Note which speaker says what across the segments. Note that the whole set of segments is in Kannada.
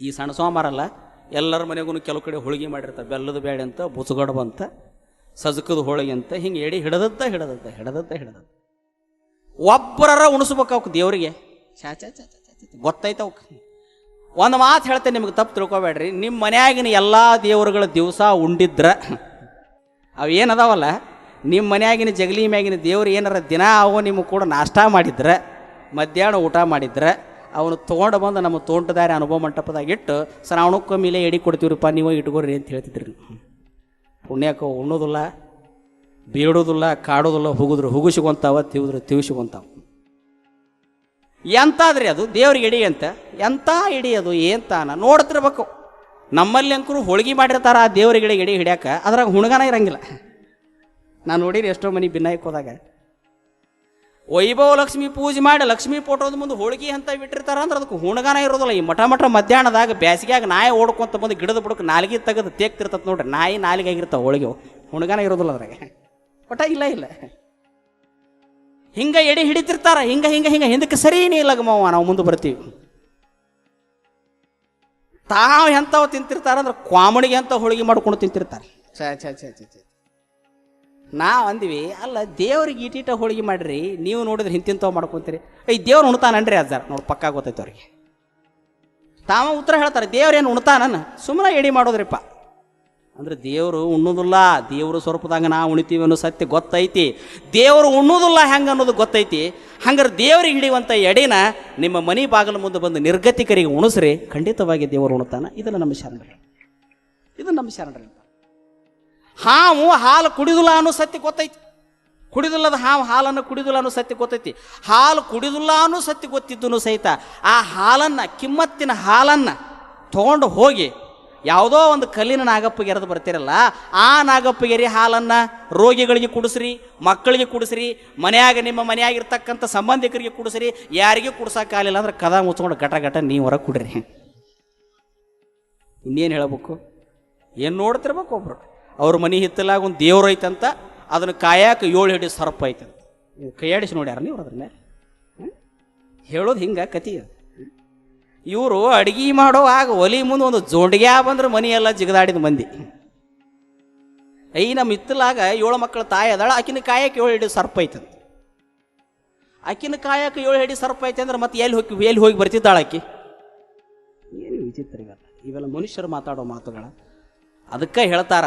Speaker 1: ಈ ಸಣ್ಣ ಸೋಮಾರಲ್ಲ ಎಲ್ಲರ ಮನೆಗೂ ಕೆಲವು ಕಡೆ ಹೋಳಿಗೆ ಮಾಡಿರ್ತಾರೆ ಬೆಲ್ಲದ ಬೇಡ ಅಂತ ಬುಸುಗಡಬ ಅಂತ ಸಜಕದ ಹೋಳಿಗೆ ಅಂತ ಹಿಂಗೆ ಎಡಿ ಹಿಡದತ್ತ ಹಿಡದತ್ತ ಹಿಡದತ್ತ ಹಿಡದತ್ತ ಒಬ್ಬರರ ಉಣಿಸ್ಬೇಕು ಅವಕ್ಕೆ ದೇವರಿಗೆ. ಚಾ ಚಾ ಚಾ ಅವಕ್ಕೆ. ಒಂದು ಮಾತು ಹೇಳ್ತೇನೆ ನಿಮ್ಗೆ ತಪ್ಪು ತಿಳ್ಕೊಬೇಡ್ರಿ. ನಿಮ್ಮ ಮನೆಯಾಗಿನ ಎಲ್ಲ ದೇವರುಗಳ ದಿವಸ ಉಂಡಿದ್ರ ಅವು ಏನದಾವಲ್ಲ ನಿಮ್ಮ ಮನೆಯಾಗಿನ ಜಗಲಿ ಮ್ಯಾಗಿನ ದೇವ್ರು ಏನಾರ ದಿನ ಅವು ನಿಮಗೆ ಕೂಡ ನಾಷ್ಟ ಮಾಡಿದ್ರೆ ಮಧ್ಯಾಹ್ನ ಊಟ ಮಾಡಿದ್ರೆ ಅವನು ತೊಗೊಂಡು ಬಂದು ನಮ್ಮ ತೋಂಟದಾರಿ ಅನುಭವ ಮಂಟಪದಾಗ ಇಟ್ಟು ಮೇಲೆ ಎಡಿ ಕೊಡ್ತೀವ್ರಪ್ಪ, ನೀವು ಇಟ್ಕೋರಿ ಅಂತ ಹೇಳ್ತಿದ್ರಿ. ಪುಣ್ಯಕ್ಕೆ ಉಣ್ಣೋದಿಲ್ಲ ಬೀಡೋದಿಲ್ಲ ಕಾಡೋದಿಲ್ಲ, ಹುಗುದ್ರು ಹುಗುಸಿಗೊಂತಾವ ತಿವಿದ್ರು ತಿವಿಸಿಗೊಂತಾವ ಎಂತಾದ್ರಿ ಅದು? ದೇವ್ರಿಗೆ ಎಡಿ ಅಂತ? ಎಂಥ ಎಡಿ ಅದು? ಏಂತಾನ ನೋಡ್ತಿರ್ಬೇಕು. ನಮ್ಮಲ್ಲಿ ಅಂಕರು ಹೋಳಿಗೆ ಮಾಡಿರ್ತಾರ, ಆ ದೇವ್ರಿಗೆ ಎಡಿ ಹಿಡ್ಯಾಕ, ಅದ್ರಾಗ ಹುಣಗನ ಇರಂಗಿಲ್ಲ. ನಾನು ನೋಡಿರಿ ಎಷ್ಟೋ ಮನೆ ಭಿನ್ನಾಯಕ್ ಹೋದಾಗ. ವೈಭವ ಲಕ್ಷ್ಮಿ ಪೂಜೆ ಮಾಡಿ ಲಕ್ಷ್ಮಿ ಫೋಟೋದ ಮುಂದೆ ಹೋಳಿಗೆ ಅಂತ ಬಿಟ್ಟಿರ್ತಾರ ಅಂದ್ರೆ ಅದಕ್ಕೆ ಹುಣಗಾನ ಇರೋದಿಲ್ಲ. ಈ ಮಠ ಮಠ ಮಧ್ಯಾಹ್ನದಾಗ ಬ್ಯಾಸಿಗ್ಯಾಗ ನಾಯಿ ಓಡ್ಕೊಂತ ಬಂದು ಗಿಡದ ಬುಡಕ್ಕೆ ನಾಲಿಗೆ ತೆಗೆದು ತೇಗ್ತಿರ್ತತ್ ನೋಡ್ರಿ. ನಾಯಿ ನಾಲಿಗೆ ಆಗಿರ್ತಾವೆ ಹೋಳಿಗೆ. ಹುಣಗಾನ ಇರೋದಿಲ್ಲ ಅದ್ರಾಗ. ಒಟ್ಟ ಇಲ್ಲ ಇಲ್ಲ. ಹಿಂಗ ಎಡಿ ಹಿಡಿತಿರ್ತಾರ. ಹಿಂಗ ಹಿಂಗ ಹಿಂಗ. ಹಿಂದಕ್ಕೆ ಸರಿನೇ ಇಲ್ಲ ಗಮವ ನಾವು ಮುಂದೆ ಬರ್ತೀವಿ. ತಾವು ಎಂಥವು ತಿಂತಿರ್ತಾರ ಅಂದ್ರೆ ಕ್ವಾಮಣಿಗೆ ಅಂತ ಹೋಳಿಗೆ ಮಾಡ್ಕೊಂಡು ತಿಂತಿರ್ತಾರೆ. ಛ ಛ ಛ ಛ. ನಾವು ಅಂದ್ವಿ, ಅಲ್ಲ ದೇವ್ರಿಗೆ ಈಟೀಟ ಹೋಳಿಗೆ ಮಾಡ್ರಿ, ನೀವು ನೋಡಿದ್ರೆ ಹಿಂತಿಂತವ್ ಮಾಡ್ಕೊಂತೀರಿ. ಐ ದೇವ್ರು ಉಣ್ತಾನನ್ರಿ ಅಜ್ಜಾರ. ನೋಡಿ, ಪಕ್ಕಾ ಗೊತ್ತೈತೆ ಅವ್ರಿಗೆ. ತಾವ ಉತ್ತರ ಹೇಳ್ತಾರೆ ದೇವ್ರೇನು ಉಣ್ತಾನನ್ನ ಸುಮ್ಮನೆ ಎಡಿ ಮಾಡೋದ್ರಿಪ್ಪ. ಅಂದ್ರೆ ದೇವರು ಉಣ್ಣೋದಿಲ್ಲ, ದೇವರು ಸ್ವರೂಪದಾಗ ನಾ ಉಣಿತೀವಿ ಅನ್ನೋ ಸತ್ಯ ಗೊತ್ತೈತಿ. ದೇವರು ಉಣ್ಣೋದಿಲ್ಲ ಹೆಂಗೆ ಅನ್ನೋದು ಗೊತ್ತೈತಿ. ಹಂಗಾರೆ ದೇವ್ರಿಗೆ ಹಿಡಿಯುವಂಥ ಎಡೆನ ನಿಮ್ಮ ಮನೆ ಬಾಗಿಲ ಮುಂದೆ ಬಂದು ನಿರ್ಗತಿಕರಿಗೆ ಉಣಿಸ್ರಿ, ಖಂಡಿತವಾಗಿ ದೇವರು ಉಣ್ತಾನ. ಇದನ್ನು ನಮ್ಮ ಶರಣರು. ಇದು ನಮ್ಮ ಶರಣರು. ಹಾವು ಹಾಲು ಕುಡಿದಿಲ್ಲ ಅನ್ನೋ ಸತ್ಯ ಗೊತ್ತೈತಿ. ಕುಡಿದಿಲ್ಲದ ಹಾವು ಹಾಲನ್ನು ಕುಡಿದಿಲ್ಲ ಅನ್ನೋ ಸತ್ಯ ಗೊತ್ತೈತಿ. ಹಾಲು ಕುಡಿದಿಲ್ಲ ಅನ್ನೋ ಸತ್ಯ ಗೊತ್ತಿದ್ದನು ಸಹಿತ ಆ ಹಾಲನ್ನು, ಕಿಮ್ಮತ್ತಿನ ಹಾಲನ್ನು ತೊಗೊಂಡು ಹೋಗಿ ಯಾವುದೋ ಒಂದು ಕಲ್ಲಿನ ನಾಗಪ್ಪಗೆ ಎರೆದು ಬರ್ತಿರಲ್ಲ, ಆ ನಾಗಪ್ಪಗೆರಿ ಹಾಲನ್ನು ರೋಗಿಗಳಿಗೆ ಕುಡಿಸ್ರಿ, ಮಕ್ಕಳಿಗೆ ಕುಡಿಸ್ರಿ, ಮನೆಯಾಗ ನಿಮ್ಮ ಮನೆಯಾಗಿರ್ತಕ್ಕಂಥ ಸಂಬಂಧಿಕರಿಗೆ ಕುಡಿಸ್ರಿ, ಯಾರಿಗೂ ಕುಡ್ಸಕ್ಕಾಗಲಿಲ್ಲ ಅಂದ್ರೆ ಕದ ಮುಚ್ಕೊಂಡು ಘಟ ಘಟ ನೀವು ಹೊರಗೆ ಕುಡ್ರಿ. ಇನ್ನೇನು ಹೇಳಬೇಕು? ಏನು ನೋಡ್ತಿರ್ಬೇಕು ಒಬ್ರು? ಅವ್ರ ಮನೆ ಹಿತ್ತಲಾಗ ಒಂದು ದೇವ್ರು ಐತಂತ ಅದನ್ನು ಕಾಯಾಕ ಏಳು ಹಿಡಿ ಸರ್ಪ ಐತಂತ. ನೀವು ಕೈಯಾಡಿಸಿ ನೋಡ್ಯಾರ ನೀವು ಅದ್ರ ಮೇಲೆ ಹೇಳೋದು ಹಿಂಗೆ ಕತಿ ಇವರು ಅಡುಗೆ ಮಾಡೋ ಆಗ ಒಲಿ ಮುಂದೆ ಒಂದು ಜೋಂಡಿಗೆ ಬಂದ್ರೆ ಮನೆಯೆಲ್ಲ ಜಿಗದಾಡಿದ ಮಂದಿ. ಐ ನಮ್ಮ ಹಿತ್ತಲಾಗ ಏಳು ಮಕ್ಕಳ ತಾಯಿ ಅದಾಳ, ಆಕಿನ ಕಾಯಕ್ಕೆ ಏಳು ಹಿಡಿ ಸರ್ಪ ಐತಂತ. ಆಕಿನ ಕಾಯಕ್ಕೆ ಏಳು ಹಿಡಿ ಸರ್ಪ ಐತೆ ಅಂದ್ರೆ ಮತ್ತೆ ಎಲ್ಲಿ ಹೋಗಿ ಎಲ್ಲಿ ಹೋಗಿ ಬರ್ತಿದ್ದಾಳ ಏನು ವಿಚಿತ್ರ ಇವೆಲ್ಲ ಮನುಷ್ಯರು ಮಾತಾಡೋ ಮಾತುಗಳ. ಅದಕ್ಕೆ ಹೇಳ್ತಾರ,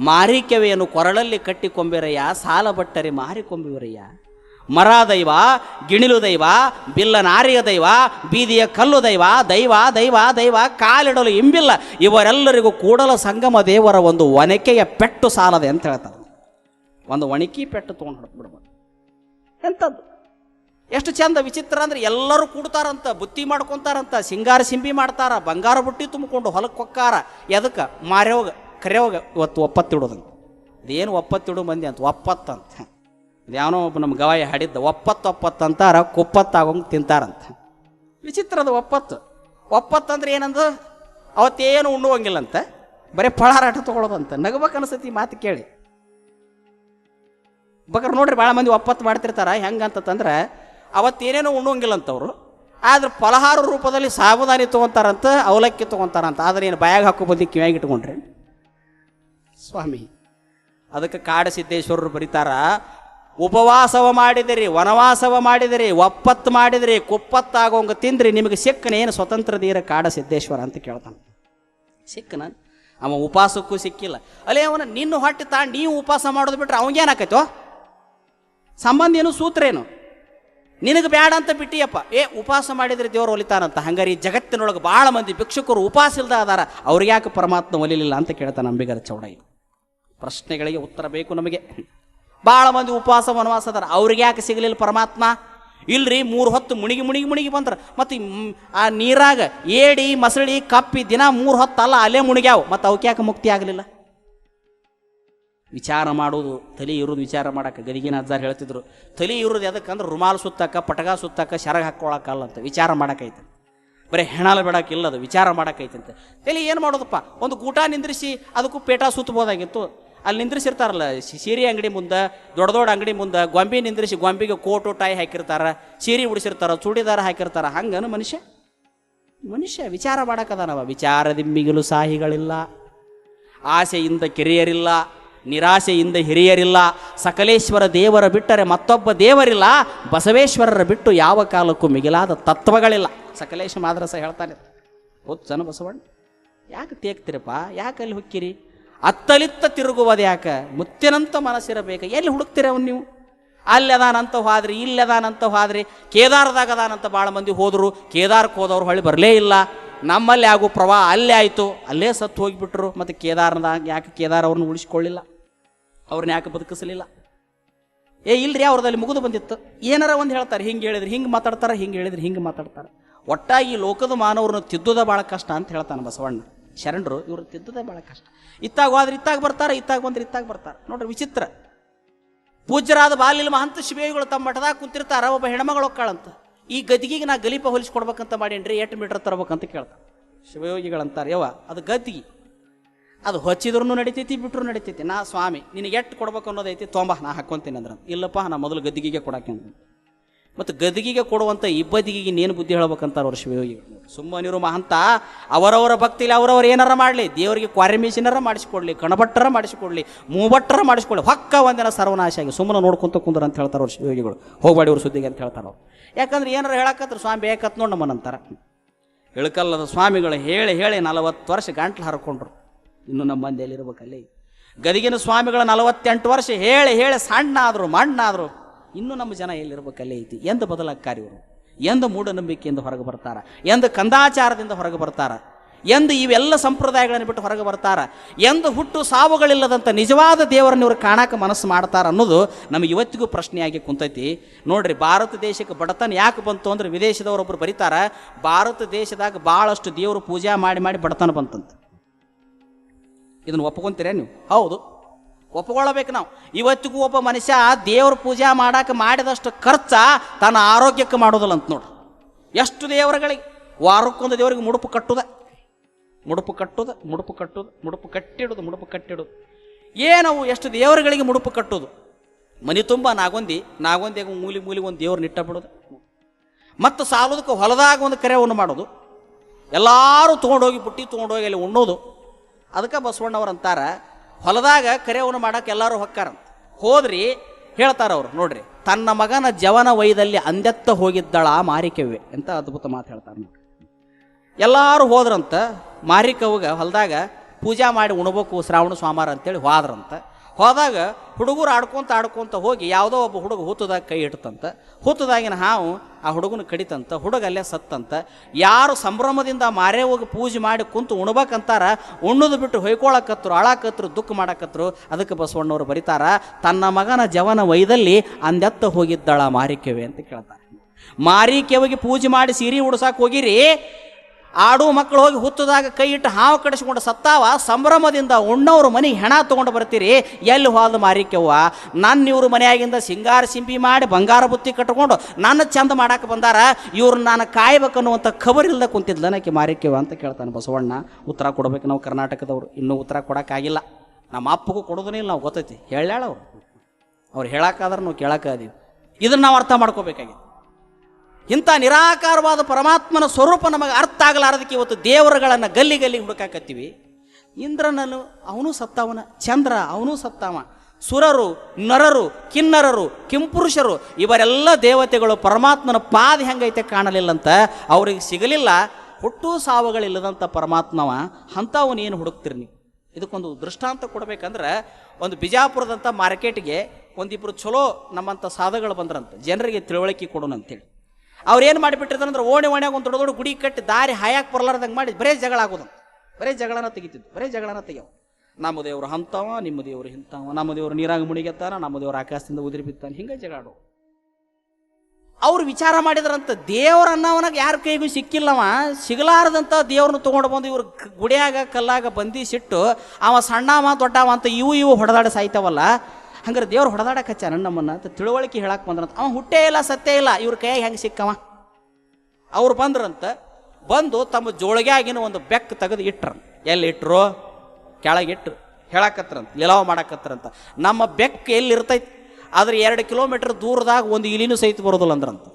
Speaker 1: ಮಾರಿಕೆವೆಯನ್ನು ಕೊರಳಲ್ಲಿ ಕಟ್ಟಿಕೊಂಬಿರಯ್ಯ, ಸಾಲ ಬಟ್ಟರೆ ಮಾರಿಕೊಂಬಿವರಯ್ಯ. ಮರ ದೈವ, ಗಿಣಿಲು ದೈವ ಬಿಲ್ಲ ನಾರಿಯ ದೈವ, ಬೀದಿಯ ಕಲ್ಲು ದೈವ ದೈವ ದೈವ ದೈವ, ಕಾಲಿಡಲು ಇಂಬಿಲ್ಲ. ಇವರೆಲ್ಲರಿಗೂ ಕೂಡಲ ಸಂಗಮ ದೇವರ ಒಂದು ಒನಕೆಯ ಪೆಟ್ಟು ಸಾಲದೆ ಅಂತ ಹೇಳ್ತಾರೆ. ಒಂದು ಒಣಕಿ ಪೆಟ್ಟು ತೊಗೊಂಡು ಹೊಡ್ಬಿಡ್ಬೋದು ಎಂಥದ್ದು? ಎಷ್ಟು ಚಂದ ವಿಚಿತ್ರ ಅಂದ್ರೆ ಎಲ್ಲರೂ ಕೂಡ್ತಾರಂತ, ಬುತ್ತಿ ಮಾಡ್ಕೊತಾರಂತ, ಸಿಂಗಾರ ಸಿಂಬಿ ಮಾಡ್ತಾರ, ಬಂಗಾರ ಬುಟ್ಟಿ ತುಂಬಿಕೊಂಡು ಹೊಲಕ್ಕೆ ಹೊಕ್ಕಾರ, ಎದಕ್ಕೆ? ಮಾರ್ಯೋಗ ಕರೆಯೋಗ ಇವತ್ತು ಒಪ್ಪತ್ತಿಡೋದಂತ ಇದೇನು ಒಪ್ಪತ್ತಿಡು ಮಂದಿ ಅಂತ ಒಪ್ಪತ್ತಂತ ಯಾವನೋ ಒಬ್ಬ ನಮ್ಮ ಗವಾಯಿ ಹಾಡಿದ್ದ, ಒಪ್ಪತ್ತು ಒಪ್ಪತ್ತು ಅಂತಾರ, ಕುಪ್ಪತ್ತಾಗೋಂಗೆ ತಿಂತಾರಂತ. ವಿಚಿತ್ರದ ಒಪ್ಪತ್ತು. ಒಪ್ಪತ್ತಂದ್ರೆ ಏನು ಅವತ್ತೇನು ಉಣ್ಣುವಂಗಿಲ್ಲಂತ, ಬರೀ ಫಳಾರಾಟ ತೊಗೊಳೋದಂತ. ನಗಬೇಕು ಅನಿಸ್ತತಿ ಮಾತು ಕೇಳಿ. ಬಗ್ಗೆ ನೋಡ್ರಿ ಭಾಳ ಮಂದಿ ಒಪ್ಪತ್ತು ಮಾಡ್ತಿರ್ತಾರ ಹೆಂಗಂತಂದ್ರೆ ಅವತ್ತೇನೇನೋ ಉಣ್ಣುವಂಗಿಲ್ಲಂತವ್ರು ಆದ್ರೆ ಫಲಹಾರ ರೂಪದಲ್ಲಿ ಸಾಬುದಾನಿ ತೊಗೊಂತಾರಂತ ಅವಲಕ್ಕಿ ತೊಗೊಂತಾರಂತ ಆದ್ರೆ ಏನು ಬಾಯಾಗ ಹಾಕೋ ಬದಿ ಕಿವಿಯಾಗಿ ಇಟ್ಕೊಂಡ್ರಿ? ಸ್ವಾಮಿ. ಅದಕ್ಕೆ ಕಾಡ ಸಿದ್ದೇಶ್ವರರು ಬರೀತಾರ ಉಪವಾಸವ ಮಾಡಿದಿರಿ ವನವಾಸವ ಮಾಡಿದಿರಿ ಒಪ್ಪತ್ತು ಮಾಡಿದಿರಿ ಕುಪ್ಪತ್ತಾಗೋಂಗ ತಿಂದ್ರಿ ನಿಮಗೆ ಸಿಕ್ಕನೇನು ಸ್ವತಂತ್ರ ದೀರ ಕಾಡ ಸಿದ್ದೇಶ್ವರ ಅಂತ ಕೇಳ್ತಾನೆ. ಸಿಕ್ಕನ? ಅವ ಉಪವಾಸಕ್ಕೂ ಸಿಕ್ಕಿಲ್ಲ. ಅಲ್ಲೇ ಅವನ ನಿನ್ನ ಹೊಟ್ಟೆ ತಾ ನೀವು ಉಪವಾಸ ಮಾಡೋದು ಬಿಟ್ರೆ ಅವಂಗೇನಾಕೈತೋ? ಸಂಬಂಧ ಏನು ಸೂತ್ರ ಏನು? ನಿನಗೆ ಬೇಡ ಅಂತ ಬಿಟ್ಟಿಯಪ್ಪ. ಏ ಉಪವಾಸ ಮಾಡಿದ್ರೆ ದೇವರು ಒಲಿತಾನಂತ. ಹಂಗಾರಿ ಜಗತ್ತಿನೊಳಗೆ ಭಾಳ ಮಂದಿ ಭಿಕ್ಷುಕರು ಉಪವಾಸ ಇಲ್ದ ಅದಾರ. ಅವ್ರಿಗೆ ಯಾಕೆ ಪರಮಾತ್ಮ ಒಲಿಲಿಲ್ಲ ಅಂತ ಕೇಳ್ತಾನೆ ಅಂಬಿಗರ ಚೌಡಯ್ಯ. ಪ್ರಶ್ನೆಗಳಿಗೆ ಉತ್ತರ ಬೇಕು ನಮಗೆ. ಭಾಳ ಮಂದಿ ಉಪವಾಸ ವನವಾಸ ಅದಾರ. ಅವ್ರಿಗೆ ಯಾಕೆ ಸಿಗಲಿಲ್ಲ ಪರಮಾತ್ಮ? ಇಲ್ರಿ, ಮೂರು ಹೊತ್ತು ಮುಣಿಗಿ ಮುಣಿಗಿ ಮುಣಿಗಿ ಬಂದ್ರ. ಮತ್ತು ಆ ನೀರಾಗ ಏಡಿ, ಮಸಳಿ, ಕಪ್ಪಿ ದಿನ ಮೂರು ಹೊತ್ತು ಅಲ್ಲ ಅಲ್ಲೇ ಮುಣಿಗ್ಯಾವ. ಮತ್ತು ಅವಕ್ಕೆ ಯಾಕೆ ಮುಕ್ತಿ ಆಗಲಿಲ್ಲ? ವಿಚಾರ ಮಾಡೋದು ತಲೆ ಇರೋದು ವಿಚಾರ ಮಾಡಕ್ಕೆ ಗದಿಗಿನ ಅಜ್ಜಾರ್ ಹೇಳ್ತಿದ್ರು. ತಲೆ ಇರೋದು ಯಾಕಂದ್ರೆ ರುಮಾಲ್ ಸುತ್ತಕ್ಕ, ಪಟಗ ಸುತ್ತಕ್ಕ, ಶರಗ ಹಾಕ್ಕೊಳಕ್ಕಲ್ಲ ಅಂತ ವಿಚಾರ ಮಾಡೋಕೈತೆ. ಬರೀ ಹೆಣಾಲ ಬೇಡಕ್ಕಿಲ್ಲ ಅದು ವಿಚಾರ ಮಾಡಕ್ಕೈತಂತೆ ತಲೆ ಏನು ಮಾಡೋದಪ್ಪ? ಒಂದು ಗೂಟ ನಿಂದ್ರಿಸಿ ಅದಕ್ಕೂ ಪೇಟ ಸುತ್ತಬೋದಾಗಿತ್ತು. ಅಲ್ಲಿ ನಿಂದ್ರಿಸಿರ್ತಾರಲ್ಲ ಸೀರೆ ಅಂಗಡಿ ಮುಂದೆ, ದೊಡ್ಡ ದೊಡ್ಡ ಅಂಗಡಿ ಮುಂದೆ, ಗೊಂಬೆ ನಿಂದ್ರಿಸಿ ಗೊಂಬೆಗೆ ಕೋಟು ಟಾಯ್ ಹಾಕಿರ್ತಾರ, ಸೀರೆ ಉಡಿಸಿರ್ತಾರ, ಚೂಡಿದಾರ ಹಾಕಿರ್ತಾರ, ಹಂಗನು ಮನುಷ್ಯ? ಮನುಷ್ಯ ವಿಚಾರ ಮಾಡಕ್ಕದಾನವ ವಿಚಾರದಿಮ್ಮಿಗಿಲು ಸಾಹಿಗಳಿಲ್ಲ. ಆಸೆಯಿಂದ ಕಿರಿಯರಿಲ್ಲ. ನಿರಾಸೆಯಿಂದ ಹಿರಿಯರಿಲ್ಲ, ಸಕಲೇಶ್ವರ ದೇವರ ಬಿಟ್ಟರೆ ಮತ್ತೊಬ್ಬ ದೇವರಿಲ್ಲ, ಬಸವೇಶ್ವರರ ಬಿಟ್ಟು ಯಾವ ಕಾಲಕ್ಕೂ ಮಿಗಿಲಾದ ತತ್ವಗಳಿಲ್ಲ. ಸಕಲೇಶ ಮಾದ್ರಸ ಹೇಳ್ತಾನೆ. ಹೋದ್ ಜನ ಬಸವಣ್ಣ. ಯಾಕೆ ತೇಗ್ತಿರಪ್ಪ? ಯಾಕೆ ಅಲ್ಲಿ ಹುಕ್ಕಿರಿ? ಅತ್ತಲಿತ್ತ ತಿರುಗುವುದು ಯಾಕೆ? ಮುತ್ತಿನಂತ ಮನಸ್ಸಿರಬೇಕು. ಎಲ್ಲಿ ಹುಡುಕ್ತೀರ ಅವ್ನು ನೀವು? ಅಲ್ಲಿ ಅದಾನಂತ ಹೋದ್ರಿ, ಇಲ್ಲಿ ಅದಾನಂತ ಹೋದ್ರಿ, ಕೇದಾರದಾಗ ಅದಾನಂತ ಭಾಳ ಮಂದಿ ಹೋದರು, ಕೇದಾರಕ್ಕೆ ಹೋದವ್ರು ಹೊಳ್ಳಿ ಬರಲೇ ಇಲ್ಲ. ನಮ್ಮಲ್ಲಿ ಆಗೋ ಪ್ರವಾಹ ಅಲ್ಲೇ ಆಯಿತು. ಅಲ್ಲೇ ಸತ್ತು ಹೋಗಿಬಿಟ್ರು. ಮತ್ತು ಕೇದಾರದಾಗ ಯಾಕೆ ಕೇದಾರ ಅವ್ರನ್ನ ಉಳಿಸ್ಕೊಳ್ಳಿಲ್ಲ? ಅವ್ರನ್ನ ಯಾಕೆ ಬದುಕಿಸಲಿಲ್ಲ? ಏ, ಇಲ್ರಿ, ಅವ್ರದಲ್ಲಿ ಮುಗಿದು ಬಂದಿತ್ತು. ಏನಾರ ಒಂದು ಹೇಳ್ತಾರೆ, ಹಿಂಗೆ ಹೇಳಿದ್ರೆ ಹಿಂಗೆ ಮಾತಾಡ್ತಾರೆ, ಹಿಂಗೆ ಹೇಳಿದ್ರೆ ಹಿಂಗೆ ಮಾತಾಡ್ತಾರೆ. ಒಟ್ಟಾಗಿ ಲೋಕದ ಮಾನವ್ರನ್ನ ತಿದ್ದುದ ಭಾಳ ಕಷ್ಟ ಅಂತ ಹೇಳ್ತಾನೆ ಬಸವಣ್ಣ. ಶರಣರು, ಇವರು ತಿದ್ದುದೇ ಭಾಳ ಕಷ್ಟ. ಇತ್ತಾಗ ಹೋದ್ರೆ ಇತ್ತಾಗ ಬರ್ತಾರೆ, ಇತ್ತಾಗ ಬಂದ್ರೆ ಇತ್ತಾಗ ಬರ್ತಾರೆ. ನೋಡ್ರಿ, ವಿಚಿತ್ರ. ಪೂಜ್ಯರಾದ ಬಾಲಿಲ್ ಮಹಂತ ಶಿವೇಗಳು ತಮ್ಮ ಮಠದಾಗ ಕುಂತಿರ್ತಾರ, ಒಬ್ಬ ಹೆಣ್ಮಗಳು ಒಕ್ಕಾಳಂತ. ಈ ಗದಿಗೆಗೆ ನಾ ಗಲೀಪ ಹೊಲಿಸ್ಕೊಡ್ಬೇಕಂತ ಮಾಡೇನ್ರಿ, ಎಂಟು ಮೀಟರ್ ತರಬೇಕಂತ ಕೇಳ್ತಾರೆ. ಶಿವಯೋಗಿಗಳಂತಾರೆ ಯವ ಅದು ಗದ್ದಿಗೆ ಅದು ಹೊಚ್ಚಿದ್ರು ನಡಿತೈತಿ ಬಿಟ್ಟರು ನಡಿತೈತಿ. ನಾ ಸ್ವಾಮಿ, ನಿನಗೆ ಎಟ್ಟು ಕೊಡ್ಬೇಕು ಅನ್ನೋದೈತಿ, ತೊಂಬ, ನಾ ಹಾಕ್ಕೊಂತೀನಿ ಅಂದ್ರೆ ಇಲ್ಲಪ್ಪ, ನಾ ಮೊದಲು ಗದ್ದಿಗೆಗೆ ಕೊಡಕ್ಕೆ ಮತ್ತು ಗದ್ದಿಗೆಗೆ ಕೊಡುವಂಥ ಇಬ್ಬದಿಗೆ ಇನ್ನೇನು ಬುದ್ಧಿ ಹೇಳ್ಬೇಕಂತಾರೆ ಅವ್ರ ಶಿವಯೋಗಿಗಳು ಸುಮ್ಮನಿರು ಮಹಂತ, ಅವರವರ ಭಕ್ತಿಲಿ ಅವರವರು ಏನಾರ ಮಾಡಲಿ, ದೇವರಿಗೆ ಕ್ವಾರಿಮೇಷನರ ಮಾಡಿಸ್ಕೊಡ್ಲಿ ಕಣಭಟ್ಟರ ಮಾಡಿಸ್ಕೊಡ್ಲಿ ಮೂವಟ್ಟರ ಮಾಡಿಸ್ಕೊಡ್ಲಿ, ಹೊಕ್ಕ ಒಂದಿನ ಸರ್ವನಾಶ ಆಗಿ ಸುಮ್ಮನೆ ನೋಡ್ಕೊಂತ ಕುಂದ್ರ ಅಂತ ಹೇಳ್ತಾರೆ ಅವ್ರ ಶಿವಯೋಗಿಗಳು ಹೋಗ್ಬೇಡಿ ಅವ್ರ ಸುದ್ದಿಗೆ ಅಂತ ಹೇಳ್ತಾರೆ ಅವ್ರು. ಯಾಕಂದ್ರೆ ಏನಾರ ಹೇಳಕತ್ರ, ಸ್ವಾಮಿ ಬೇಕತ್ ನೋಡಿ ನಮ್ಮನಂತಾರ. ಇಳಕಲ್ಲದ ಸ್ವಾಮಿಗಳು ಹೇಳಿ ಹೇಳಿ ನಲವತ್ತು ವರ್ಷ ಗಂಟ್ಲು ಹರ್ಕೊಂಡ್ರು. ಇನ್ನು ನಮ್ಮ ಮಂದಿಯಲ್ಲಿರ್ಬೇಕಲ್ಲಿ ಗದಿಗಿನ ಸ್ವಾಮಿಗಳ ನಲವತ್ತೆಂಟು ವರ್ಷ ಹೇಳಿ ಹೇಳಿ ಸಣ್ಣ ಆದರು ಇನ್ನು ಆದರು ಇನ್ನೂ ನಮ್ಮ ಜನ ಎಲ್ಲಿರ್ಬೇಕಲ್ಲೇ ಐತಿ? ಎಂದು ಬದಲಾಗ್ತಾರೆ ಇವರು. ಎಂದು ಮೂಢನಂಬಿಕೆಯಿಂದ ಹೊರಗೆ ಬರ್ತಾರ. ಎಂದು ಕಂದಾಚಾರದಿಂದ ಹೊರಗೆ ಬರ್ತಾರ. ಎಂದು ಇವೆಲ್ಲ ಸಂಪ್ರದಾಯಗಳನ್ನು ಬಿಟ್ಟು ಹೊರಗೆ ಬರ್ತಾರ. ಎಂದು ಹುಟ್ಟು ಸಾವುಗಳಿಲ್ಲದಂಥ ನಿಜವಾದ ದೇವರನ್ನು ಇವರು ಕಾಣಕ್ಕೆ ಮನಸ್ಸು ಮಾಡ್ತಾರ ಅನ್ನೋದು ನಮಗೆ ಇವತ್ತಿಗೂ ಪ್ರಶ್ನೆಯಾಗಿ ಕುಂತೈತಿ. ನೋಡ್ರಿ, ಭಾರತ ದೇಶಕ್ಕೆ ಬಡತನ ಯಾಕೆ ಬಂತು ಅಂದ್ರೆ ವಿದೇಶದವರೊಬ್ಬರು ಬರೀತಾರ, ಭಾರತ ದೇಶದಾಗ ಭಾಳಷ್ಟು ದೇವರು ಪೂಜೆ ಮಾಡಿ ಮಾಡಿ ಬಡತನ ಬಂತಂತ. ಇದನ್ನು ಒಪ್ಕೊಂತೀರಾ ನೀವು? ಹೌದು. ಒಪ್ಕೊಳ್ಳಬೇಕು ನಾವು. ಇವತ್ತಿಗೂ ಒಬ್ಬ ಮನುಷ್ಯ ದೇವ್ರ ಪೂಜೆ ಮಾಡಕ್ಕೆ ಮಾಡಿದಷ್ಟು ಖರ್ಚ ತನ್ನ ಆರೋಗ್ಯಕ್ಕೆ ಮಾಡೋದಿಲ್ಲ ಅಂತ ನೋಡ್ರಿ. ಎಷ್ಟು ದೇವರುಗಳಿಗೆ? ವಾರಕ್ಕೊಂದು ದೇವರಿಗೆ ಮುಡುಪು ಕಟ್ಟುದ. ಮುಡುಪು ಕಟ್ಟುದ ಮುಡುಪು ಕಟ್ಟುದ, ಮುಡುಪು ಕಟ್ಟಿಡುದು ಮುಡುಪು ಕಟ್ಟಿಡುದು. ಏನವು ಎಷ್ಟು ದೇವರುಗಳಿಗೆ ಮುಡುಪು ಕಟ್ಟುದು. ಮನೆ ತುಂಬ ನಾಗೊಂದಿ ನಾಗೊಂದಿಗೆ ಮೂಲಿ ಮೂಲಿ ಒಂದು ದೇವ್ರನ್ನ ಇಟ್ಟ ಬಿಡೋದು. ಮತ್ತು ಸಾಲೋದಕ್ಕೆ ಹೊಲದಾಗ ಒಂದು ಕರೆವನ್ನು ಮಾಡೋದು. ಎಲ್ಲರೂ ತೊಗೊಂಡೋಗಿ ಬುಟ್ಟಿ ತೊಗೊಂಡೋಗಿ ಅಲ್ಲಿ ಉಣ್ಣೋದು. ಅದಕ್ಕೆ ಬಸವಣ್ಣವ್ರು ಅಂತಾರೆ, ಹೊಲದಾಗ ಕರೆವನ್ನು ಮಾಡಕ್ಕೆ ಎಲ್ಲರೂ ಹೊಕ್ಕಾರಂತ ಹೋದ್ರಿ, ಹೇಳ್ತಾರ ಅವ್ರು, ನೋಡ್ರಿ, ತನ್ನ ಮಗನ ಜವನ ವಯದಲ್ಲಿ ಅಂದೆತ್ತ ಹೋಗಿದ್ದಳ ಮಾರಿಕೆವೆ ಅಂತ ಅದ್ಭುತ ಮಾತು ಹೇಳ್ತಾರೆ ಎಲ್ಲರೂ ಹೋದ್ರಂತ ಮಾರಿಕವ್ಗ ಹೊಲದಾಗ ಪೂಜಾ ಮಾಡಿ ಉಣ್ಬೇಕು ಶ್ರಾವಣ ಸ್ವಾಮಾರ ಅಂತೇಳಿ ಹೋದ್ರಂತ. ಹೋದಾಗ ಹುಡುಗರು ಆಡ್ಕೊಂತ ಆಡ್ಕೊಂತ ಹೋಗಿ ಯಾವುದೋ ಒಬ್ಬ ಹುಡುಗ ಹುತ್ತದಾಗ ಕೈ ಇಡ್ತಂತ. ಹುತ್ತದಾಗಿನ ಹಾವು ಆ ಹುಡುಗನ ಕಡಿತಂತ ಹುಡುಗ ಅಲ್ಲೇ ಸತ್ತಂತ. ಯಾರು ಸಂಭ್ರಮದಿಂದ ಮಾರೇ ಹೋಗಿ ಪೂಜೆ ಮಾಡಿ ಕುಂತು ಉಣ್ಬೇಕಂತಾರ, ಉಣ್ಣದು ಬಿಟ್ಟು ಹೊಯ್ಕೊಳಕತ್ರು, ಅಳಾಕತ್ರು, ದುಃಖ ಮಾಡಕತ್ರು, ಅದಕ್ಕೆ ಬಸವಣ್ಣವರು ಬರೀತಾರ, ತನ್ನ ಮಗನ ಜವನ ವೈದಲ್ಲಿ ಅಂದೆತ್ತ ಹೋಗಿದ್ದಳ ಮಾರಿಕೆವೆ ಅಂತ ಕೇಳ್ತಾರೆ. ಮಾರಿಕೆವಿಗೆ ಪೂಜೆ ಮಾಡಿ ಸೀರೆ ಉಡ್ಸಾಕ ಹೋಗಿರಿ ಆಡು ಮಕ್ಕಳು ಹೋಗಿ ಹುತ್ತದಾಗ ಕೈ ಇಟ್ಟು ಹಾವು ಕಡಿಸ್ಕೊಂಡು ಸತ್ತಾವ, ಸಂಭ್ರಮದಿಂದ ಉಣ್ಣವ್ರ ಮನೆ ಹೆಣ ತೊಗೊಂಡು ಬರ್ತೀರಿ. ಎಲ್ಲಿ ಹೋದ ಮಾರಿಕೆವ್ವ ನನ್ನ ಇವ್ರ ಮನೆಯಾಗಿಂದ ಸಿಂಗಾರ ಸಿಂಪಿ ಮಾಡಿ ಬಂಗಾರ ಬುತ್ತಿ ಕಟ್ಕೊಂಡು ನನ್ನ ಚಂದ ಮಾಡಕ್ಕೆ ಬಂದಾರ. ಇವ್ರು ನಾನು ಕಾಯ್ಬೇಕನ್ನುವಂಥ ಖಬರ್ ಇಲ್ಲದೆ ಕುಂತಿದ್ಲ ನನಗೆ ಮಾರಿಕೆವ್ವ ಅಂತ ಕೇಳ್ತಾನೆ ಬಸವಣ್ಣ. ಉತ್ತರ ಕೊಡಬೇಕು ನಾವು ಕರ್ನಾಟಕದವ್ರು. ಇನ್ನೂ ಉತ್ತರ ಕೊಡೋಕ್ಕಾಗಿಲ್ಲ. ನಮ್ಮ ಅಪ್ಪಗೂ ಕೊಡೋದನೇ ಇಲ್ಲ, ನಾವು ಗೊತ್ತೈತಿ. ಹೇಳಾಳ ಅವ್ರು. ಅವ್ರು ಹೇಳಕ್ಕಾದ್ರೆ ನಾವು ಕೇಳಕ್ಕಾದೀವಿ. ಇದನ್ನು ನಾವು ಅರ್ಥ ಮಾಡ್ಕೋಬೇಕಾಗಿದೆ ಇಂಥ ನಿರಾಕಾರವಾದ ಪರಮಾತ್ಮನ ಸ್ವರೂಪ ನಮಗೆ ಅರ್ಥ ಆಗಲಾರದಕ್ಕೆ ಇವತ್ತು ದೇವರುಗಳನ್ನು ಗಲ್ಲಿ ಗಲ್ಲಿ ಹುಡುಕಾಕತ್ತೀವಿ. ಇಂದ್ರನನು ಅವನು ಸತ್ತವನ, ಚಂದ್ರ ಅವನು ಸತ್ತವ, ಸುರರು, ನರರು, ಕಿನ್ನರರು, ಕಿಂಪುರುಷರು, ಇವರೆಲ್ಲ ದೇವತೆಗಳು ಪರಮಾತ್ಮನ ಪಾದ ಹೆಂಗೈತೆ ಕಾಣಲಿಲ್ಲಂತ ಅವ್ರಿಗೆ ಸಿಗಲಿಲ್ಲ. ಹುಟ್ಟು ಸಾವುಗಳಿಲ್ಲದಂಥ ಪರಮಾತ್ಮವ ಅಂಥವನೇನು ಹುಡುಕ್ತಿರಿ ನೀವು? ಇದಕ್ಕೊಂದು ದೃಷ್ಟಾಂತ ಕೊಡಬೇಕಂದ್ರೆ ಒಂದು ಬಿಜಾಪುರದಂಥ ಮಾರ್ಕೆಟ್ಗೆ ಒಂದಿಬ್ಬರು ಚಲೋ ನಮ್ಮಂಥ ಸಾಧಗಳು ಬಂದ್ರಂತ. ಜನರಿಗೆ ತಿಳುವಳಿಕೆ ಕೊಡೋಣ ಅಂತೇಳಿ ಅವ್ರು ಏನು ಮಾಡಿಬಿಟ್ಟಿರ್ತಾರೆ ಅಂದ್ರೆ ಓಣಿ ಓಣ್ಯಾಗ ಒಂದು ದೊಡ್ಡ ದೊಡ್ಡ ಗುಡಿ ಕಟ್ಟಿ ದಾರಿ ಹಾಯಕ್ಕೆ ಬರಲಾರ್ದಂಗೆ ಮಾಡಿ ಬರೇ ಜಗಳ ಆಗೋದು. ಬರೇ ಜಗಳನ ತೆಗಿತಿದ್ದು, ಬರೇ ಜಗಳನ ತೆಗ್ಯಾವ. ನಮ್ಮ ದೇವರು ಹಂತವ, ನಿಮ್ಮ ದೇವರು ಹಿಂತವ. ನಮ್ಮ ದೇವರು ನೀರಾಗ ಮುಣಿಗೆತ್ತಾನ ನಮ್ಮ ದೇವರು ಆಕಾಶದಿಂದ ಉದುರಿ ಬಿತ್ತಾನ. ಹಿಂಗೆ ಜಗಳಾಡು ಅವ್ರು ವಿಚಾರ ಮಾಡಿದ್ರಂತ ದೇವ್ರ ಅನ್ನವನಾಗ ಯಾರ ಕೈಗೂ ಸಿಕ್ಕಿಲ್ಲವ. ಸಿಗಲಾರದಂಥ ದೇವ್ರನ್ನ ತೊಗೊಂಡು ಬಂದು ಇವ್ರು ಗುಡಿಯಾಗ, ಕಲ್ಲಾಗ ಬಂಧಿಸಿಟ್ಟು ಅವ ಸಣ್ಣವ ದೊಡ್ಡವ ಅಂತ ಇವು ಇವು ಹೊಡೆದಾಡ ಸಾಯ್ತಾವಲ್ಲ. ಹಂಗಾರೆ ದೇವ್ರು ಹೊಡೆದಾಡಕ್ಕೆ ಹಚ್ಚಾನ ನಮ್ಮನ್ನು ಅಂತ ತಿಳುವಳಿಕೆ ಹೇಳಕ್ಕೆ ಬಂದ್ರಂತ. ಅವ ಹುಟ್ಟೇ ಇಲ್ಲ ಸತ್ಯ ಇಲ್ಲ, ಇವ್ರ ಕೈಯಾಗೆ ಹೆಂಗೆ ಸಿಕ್ಕವ? ಅವ್ರು ಬಂದ್ರಂತ, ಬಂದು ತಮ್ಮ ಜೋಳಿಗೆಯಾಗಿನ ಒಂದು ಬೆಕ್ಕ ತೆಗೆದು ಇಟ್ರ. ಎಲ್ಲಿ ಇಟ್ರು? ಕೆಳಗಿಟ್ರು ಹೇಳಕತ್ರಂತ, ಲಿಲಾವ್ ಮಾಡಕತ್ರಂತ. ನಮ್ಮ ಬೆಕ್ಕ ಎಲ್ಲಿ ಇರ್ತೈತಿ? ಆದ್ರೆ ಎರಡು ಕಿಲೋಮೀಟರ್ ದೂರದಾಗ ಒಂದು ಇಲಿನೂ ಸಹಿತ ಬರೋದಿಲ್ಲ ಅಂದ್ರಂತ.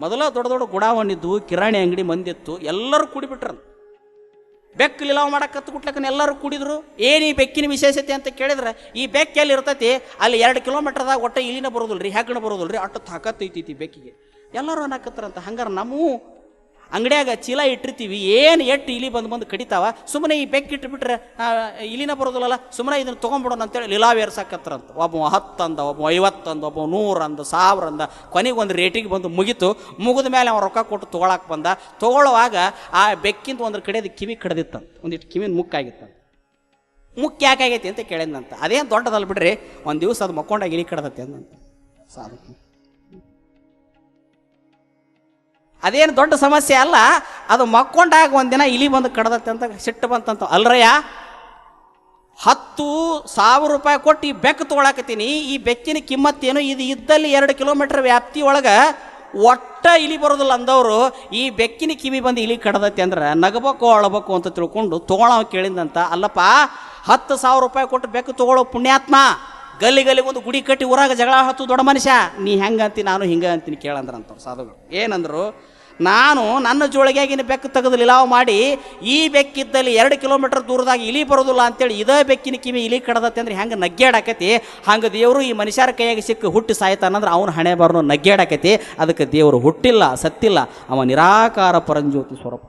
Speaker 1: ಮೊದಲ ದೊಡ್ಡ ದೊಡ್ಡ ಗುಡಾವಣಿದ್ದು ಕಿರಾಣಿ ಅಂಗಡಿ ಮಂದಿತ್ತು, ಎಲ್ಲರೂ ಕುಡಿಬಿಟ್ರು. ಬೆಕ್ಕು ಲಿಲಾವ್ ಮಾಡಕ್ಕೆ ಕುಟ್ಲಕ್ಕನ ಎಲ್ಲರೂ ಕುಡಿದ್ರು. ಏನು ಈ ಬೆಕ್ಕಿನ ವಿಶೇಷತೆ ಅಂತ ಕೇಳಿದ್ರೆ, ಈ ಬೆಕ್ಕು ಎಲ್ಲಿ ಇರ್ತೈತಿ, ಅಲ್ಲಿ ಎರಡು ಕಿಲೋಮೀಟರ್ದಾಗ ಒಟ್ಟು ಇಲ್ಲಿನ ಬರೋದಿಲ್ಲ ರೀ ಹೆಗ್ಗಣ ಬರೋದಿಲ್ಲ ರೀ ಅಟ್ಟು ತಾಕತ್ತೈತಿ ಬೆಕ್ಕಿಗೆ. ಎಲ್ಲರೂ ಅನ್ನಕತ್ತಾರಂತ. ಹಂಗಾರೆ ನಮ್ಮೂ ಅಂಗಡಿಯಾಗ ಚೀಲ ಇಟ್ಟಿರ್ತೀವಿ ಏನು ಎಟ್ಟು ಇಲಿ ಬಂದು ಬಂದು ಕಡಿತಾವ ಸುಮ್ಮನೆ ಈ ಬೆಕ್ಕಿ ಇಟ್ಬಿಟ್ರೆ ಆ, ಇಲಿನ ಬರೋದಿಲ್ಲಲ್ಲ ಸುಮ್ಮನೆ ಇದನ್ನು ತೊಗೊಂಬಿಡೋಣ ಅಂತೇಳಿ ಲೀಲಾ ಏರ್ಸಾಕತ್ತಾರಂತ ಒಬ್ಬ ಹತ್ತಂದ ಒಬ್ಬ ಐವತ್ತಂದ ಒಬ್ಬ ನೂರಂದ ಸಾವಿರ ಕೊನೆಗೆ ಒಂದು ರೇಟಿಗೆ ಬಂದು ಮುಗೀತು. ಮುಗಿದ ಮೇಲೆ ಅವ್ನು ರೊಕ್ಕ ಕೊಟ್ಟು ತೊಗೊಳಕ್ಕೆ ಬಂದ. ತೊಗೊಳ್ಳುವಾಗ ಆ ಬೆಕ್ಕಿಂದ ಒಂದು ಕಡೆ ಅದು ಕಿವಿ ಕಡ್ದಿತ್ತಂತ ಒಂದಿಷ್ಟು ಕಿವಿನ ಮುಕ್ಕಾಗಿತ್ತಂತ ಮುಖ್ಯ ಯಾಕಾಗೈತಿ ಅಂತ ಕೇಳಿದ್ನಂತ. ಅದೇನು ದೊಡ್ಡದಲ್ಲ ಬಿಡ್ರಿ ಒಂದು ದಿವಸ ಅದು ಮಕ್ಕೊಂಡಾಗ ಇಲಿ ಕಡದತ್ತೆ ಅಂದಂತ. ಸಾಧು. ಅದೇನು ದೊಡ್ಡ ಸಮಸ್ಯೆ ಅಲ್ಲ, ಅದು ಮಕ್ಕೊಂಡಾಗ ಒಂದಿನ ಇಲಿ ಬಂದು ಕಡ್ದತ್ತೆ ಅಂತ ಸಿಟ್ಟು ಬಂತಂತ. ಅಲ್ರಯ್ಯ, ಹತ್ತು ಸಾವಿರ ರೂಪಾಯಿ ಕೊಟ್ಟು ಈ ಬೆಕ್ಕು ತೊಗೊಳಕತ್ತೀನಿ. ಈ ಬೆಕ್ಕಿನ ಕಿಮ್ಮತ್ತೇನು ಇದು ಇದ್ದಲ್ಲಿ ಎರಡು ಕಿಲೋಮೀಟರ್ ವ್ಯಾಪ್ತಿ ಒಳಗೆ ಒಟ್ಟ ಇಲಿ ಬರೋದಿಲ್ಲ ಅಂದವರು. ಈ ಬೆಕ್ಕಿನ ಕಿವಿ ಬಂದು ಇಲಿ ಕಡದತ್ತೆ ಅಂದ್ರೆ ನಗಬೇಕು, ಅಳಬೇಕು ಅಂತ ತಿಳ್ಕೊಂಡು ತೊಗೊಳವ ಕೇಳಿದಂತ ಅಲ್ಲಪ್ಪ, ಹತ್ತು ಸಾವಿರ ರೂಪಾಯಿ ಕೊಟ್ಟು ಬೆಕ್ಕು ತೊಗೊಳ್ಳೋ ಪುಣ್ಯಾತ್ಮ, ಗಲ್ಲಿ ಗಲ್ಲಿ ಒಂದು ಗುಡಿ ಕಟ್ಟಿ ಊರಾಗ ಜಗಳ ಹತ್ತು ದೊಡ್ಡ ಮನುಷ್ಯ. ನೀ ಹೆಂಗೆ ಅಂತೀನಿ ನಾನು ಹಿಂಗೆ ಅಂತೀನಿ ಕೇಳಂದ್ರಂತ ಸಾಧುಗಳು. ಏನಂದ್ರು ನಾನು ನನ್ನ ಜೋಳಿಗೆಗಿನ ಬೆಕ್ಕು ತೆಗೆದು ಲಿಲಾವ್ ಮಾಡಿ, ಈ ಬೆಕ್ಕಿದ್ದಲ್ಲಿ ಎರಡು ಕಿಲೋಮೀಟರ್ ದೂರದಾಗ ಇಲಿ ಬರೋದಿಲ್ಲ ಅಂತೇಳಿ ಇದೇ ಬೆಕ್ಕಿನ ಕಿವಿ ಇಲಿ ಕಡದತ್ತೆ ಅಂದ್ರೆ ಹೆಂಗೆ ನಗ್ಗೇಡಾಕತಿ? ಹಂಗೆ ದೇವರು ಈ ಮನುಷ್ಯರ ಕೈಯಾಗ ಸಿಕ್ಕು ಹುಟ್ಟಿ ಸಾಯ್ತಾನಂದ್ರೆ ಅವನ ಹಣೆ ಬರೋ ನಗ್ಗೇಡಾಕತಿ. ಅದಕ್ಕೆ ದೇವರು ಹುಟ್ಟಿಲ್ಲ, ಸತ್ತಿಲ್ಲ. ಅವ ನಿರಾಕಾರ ಪರಂಜ್ಯೋತಿ ಸ್ವರೂಪ.